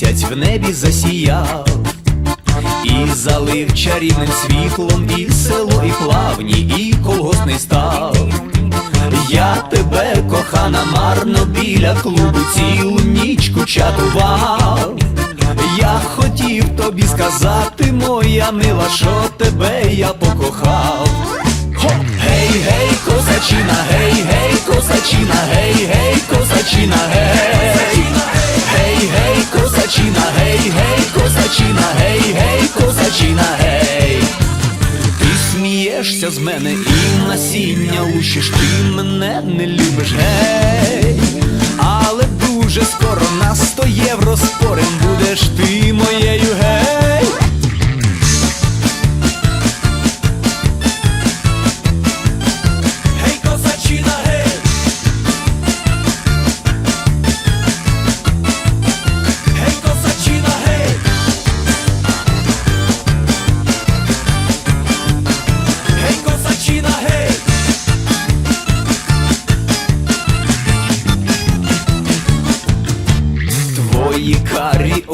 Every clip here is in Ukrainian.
місяць в небі засіяв, і залив чарівним світлом і село, і плавні, і колгосний став. Я тебе, кохана, марно біля клубу цілу нічку чатував. Я хотів тобі сказати, моя мила, що тебе я покохав. Гей, гей, козачина, гей, гей, козачина, гей, гей, козачина, гей. Смієшся з мене і насіння лущиш, ти мене не любиш, гей.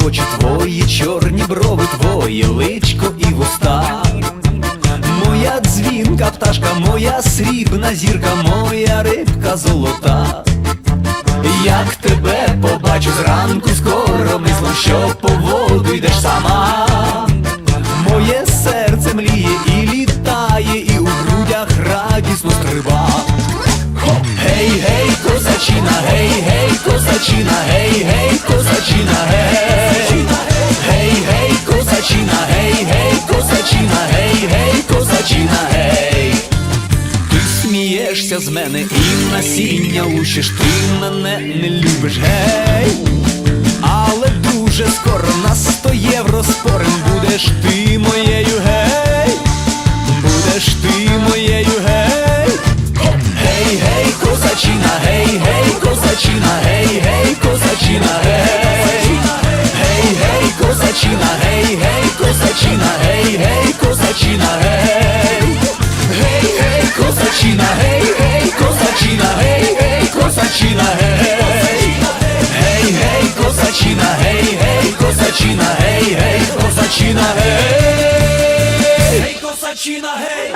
Очі, твої чорні брови, твоє личко і вуста. Моя дзвінка пташка, моя срібна зірка, моя рибка золота. Як тебе побачу зранку скоро мислом, що по воду йдеш сама. Козачина, гей, гей, козачина, гей, гей, козачина, гей. Гей, гей, козачина, гей, гей, козачина, гей, гей, козачина, гей. Ти смієшся з мене і насіння лущиш, ти мене не любиш, гей. Але дуже скоро на сто євро спорим будеш ти Гей, козачина, гей, гей, козачина, гей, гей, косачина, гей. Гей, гей, косачина, гей, гей, косачина, гей, гей, косачина, гей. Гей, косачина, гей.